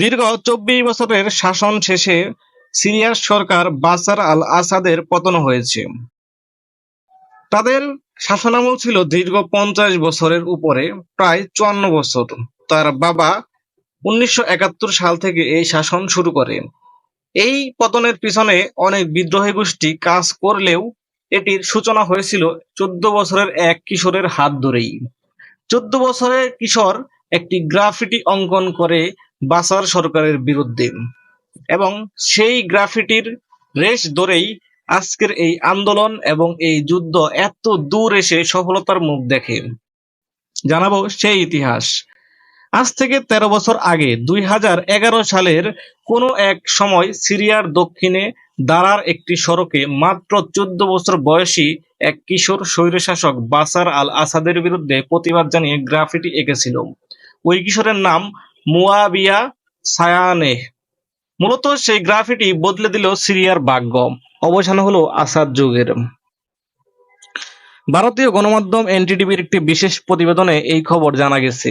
দীর্ঘ চব্বিশ বছরের শাসন শেষে সিরিয়ার সরকার বাসার আল আসাদের পতন হয়েছে। তাদের শাসনামল ছিল দীর্ঘ পঞ্চাশ বছরের উপরে, প্রায় চুয়ান্ন বছর। তার বাবা উনিশশো একাত্তর সাল থেকে এই শাসন শুরু করে। এই পতনের পিছনে অনেক বিদ্রোহী গোষ্ঠী কাজ করলেও এটির সূচনা হয়েছিল চোদ্দ বছরের এক কিশোরের হাত ধরেই। চোদ্দ বছরের কিশোর একটি গ্রাফিটি অঙ্কন করে বাসার সরকারের বিরুদ্ধে। এবং সেই গ্রাফিটির রেশ ধরেই আজকের এই আন্দোলন এবং এই যুদ্ধ এত দূর এসে সফলতার মুখ দেখে। জানাব সেই ইতিহাস। আজ থেকে তেরো বছর আগে দুই সালের কোনো এক সময় সিরিয়ার দক্ষিণে দারার একটি সড়কে মাত্র চোদ্দ বছর বয়সী এক কিশোর স্বৈরশাসক বাসার আল আসাদের বিরুদ্ধে প্রতিবাদ জানিয়ে গ্রাফিটি এঁকেছিল। ওই কিশোরের নাম মুয়াবিয়া সায়ানেহ মূলত সেই গ্রাফিটি বদলে দিল সিরিয়ার ভাগ্য। অবসান হলো আসাদ যুগের। ভারতীয় গণমাধ্যম এনটিটিভির একটি বিশেষ প্রতিবেদনে এই খবর জানা গেছে।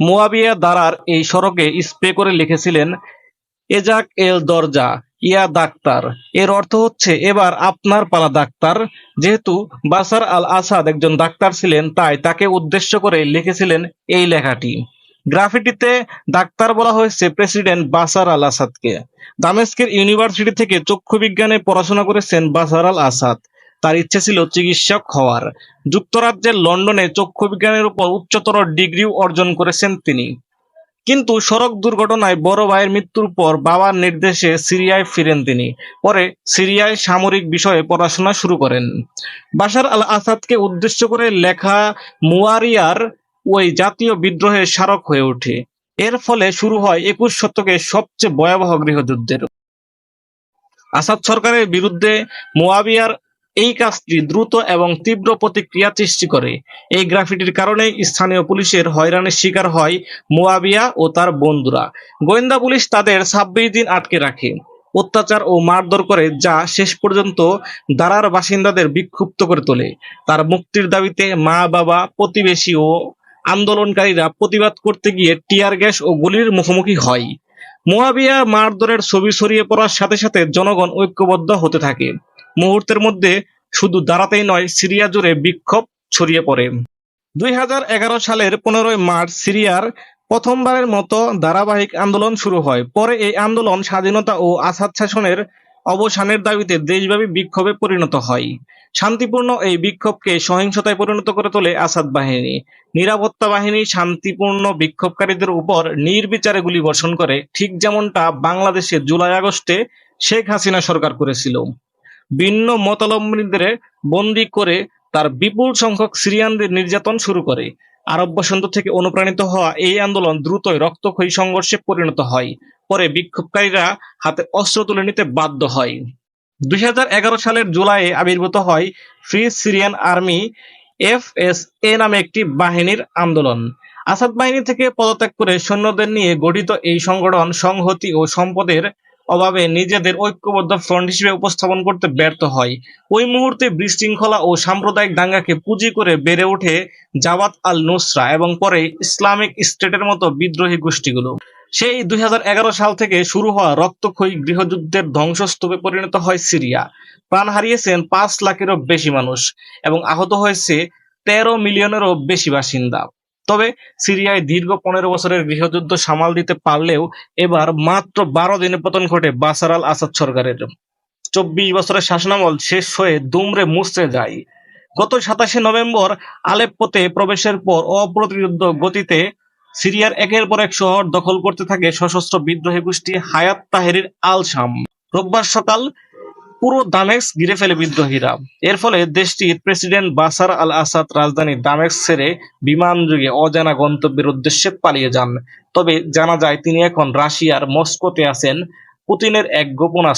মুয়াবিয়া দারার এই সড়কে স্প্রে করে লিখেছিলেন, এজাক এল দরজা, ইয়া ডাক্তার। এর অর্থ হচ্ছে, এবার আপনার পালা ডাক্তার। যেহেতু বাসার আল আসাদ একজন ডাক্তার ছিলেন, তাই তাকে উদ্দেশ্য করে লিখেছিলেন এই লেখাটি। গ্রাফিটিতে ডাক্তার বলা হয়েছে প্রেসিডেন্ট বাসার আল আসাদকে। দামেস্কের ইউনিভার্সিটি থেকে চক্ষু বিজ্ঞানে পড়াশোনা করেছেন বাসার আল আসাদ। তার ইচ্ছে ছিল চিকিৎসক হওয়ার। যুক্তরাজ্যের লন্ডনে চক্ষু বিজ্ঞানের উপর উচ্চতর ডিগ্রিও অর্জন করেছেন তিনি। কিন্তু সড়ক দুর্ঘটনায় বড় ভাইয়ের মৃত্যুর পর বাবার নির্দেশে সিরিয়ায় ফিরেন তিনি। পরে সিরিয়ায় সামরিক বিষয়ে পড়াশোনা শুরু করেন। বাশার আল আসাদকে উদ্দেশ্য করে লেখা মুয়ারিয়ার ওই জাতীয় বিদ্রোহের স্মারক হয়ে ওঠে। এর ফলে শুরু হয় একুশ শতকের সবচেয়ে ভয়াবহ গৃহযুদ্ধের। আসাদ সরকারের বিরুদ্ধে মোয়াবিয়ার এই কাজটি দ্রুত এবং তীব্র প্রতিক্রিয়া সৃষ্টি করে। এই গ্রাফিটির কারণে স্থানীয় পুলিশের হয়রানির শিকার হয় মোয়াবিয়া ও তার বন্ধুরা। গোয়েন্দা পুলিশ তাদের ছাব্বিশ দিন আটকে রাখে। অত্যাচার ও মারধর করে যা শেষ পর্যন্ত দারার বাসিন্দাদের বিক্ষুব্ধ করে তোলে। তার মুক্তির দাবিতে মা বাবা প্রতিবেশী ও আন্দোলনকারীরা প্রতিবাদ করতে গিয়ে টিয়ার গ্যাস ও গুলির মুখোমুখি হয়। মোয়াবিয়া মারধরের ছবি ছড়িয়ে পড়ার সাথে সাথে জনগণ ঐক্যবদ্ধ হতে থাকে। মুহূর্তের মধ্যে শুধু দাঁড়াতেই নয়, সিরিয়া জুড়ে বিক্ষোভ ছড়িয়ে পড়ে। দুই হাজার এগারো সালের পনেরোই মার্চ সিরিয়ার প্রথমবারের মতো ধারাবাহিক আন্দোলন শুরু হয়। পরে এই আন্দোলন স্বাধীনতা ও আসাদ শাসনের অবসানের দাবিতে দেশব্যাপী বিক্ষোভে পরিণত হয়। শান্তিপূর্ণ এই বিক্ষোভকে সহিংসতায় পরিণত করে তোলে আসাদ বাহিনী। নিরাপত্তা বাহিনী শান্তিপূর্ণ বিক্ষোভকারীদের উপর নির্বিচারে গুলি বর্ষণ করে। ঠিক যেমনটা বাংলাদেশে জুলাই আগস্টে শেখ হাসিনা সরকার করেছিল। ভিন্ন মতাবলম্বীদের বন্দি করে তার বিপুল সংখ্যক সিরিয়ানদের নির্যাতন শুরু করে। আরব বসন্ত থেকে অনুপ্রাণিত হওয়া এই আন্দোলন দ্রুতই রক্তক্ষয়ী সংঘর্ষে পরিণত হয়। পরে বিক্ষোভকারীরা হাতে অস্ত্র তুলে নিতে বাধ্য হয়। দুই হাজার এগারো সালের জুলাইয়ে আবির্ভূত হয় Free Syrian Army F S A নামে একটি বাহিনীর আন্দোলন। আসাদ বাহিনী থেকে পদত্যাগ করে সৈন্যদের নিয়ে গঠিত এই সংগঠন সংহতি ও সম্পদের অভাবে নিজেদের ঐক্যবদ্ধ ফ্রন্ট হিসেবে উপস্থাপন করতে ব্যর্থ হয়। ওই মুহূর্তে বিশৃঙ্খলা ও সাম্প্রদায়িক দাঙ্গাকে পুঁজি করে বেড়ে ওঠে জাওয়াত আল নুসরা এবং পরে ইসলামিক স্টেটের মতো বিদ্রোহী গোষ্ঠীগুলো। সেই দুই হাজার এগারো সাল থেকে শুরু হওয়া রক্তক্ষয়ী গৃহযুদ্ধের ধ্বংসস্তূপে পরিণত হয় সিরিয়া। প্রাণ হারিয়েছেন পাঁচ লাখেরও বেশি মানুষ এবং আহত হয়েছে তেরো মিলিয়নেরও বেশি বাসিন্দা। তবে সিরিয়ায় দীর্ঘ পনেরো বছরের গৃহযুদ্ধ সামাল দিতে পারলেও এবার মাত্র বারো দিনে পতন ঘটে বাসার আল আসাদ সরকারের। চব্বিশ বছরের শাসনামল শেষ হয়ে দুমড়ে মুছড়ে যায়। গত সাতাশে নভেম্বর আলেপ্পোতে প্রবেশের পর অপ্রতিরোধ গতিতে সিরিয়ার একের পর এক শহর দখল করতে থাকে সশস্ত্র বিদ্রোহী গোষ্ঠী হায়াত তাহেরির আল শাম রোববার সকাল পুরো দামেক্স ঘিরে ফেলে বিদ্রোহীরা। এর ফলে দেশটির প্রেসিডেন্ট বাসার আল আসাদ রাজধানী দামেক্স ছেড়ে বিমান যোগে অজানা গন্তব্যের উদ্দেশ্যে পালিয়ে যান। তবে জানা যায়, তিনি এখন রাশিয়ার মস্কোতে আছেন। পুতিনের এক গোপন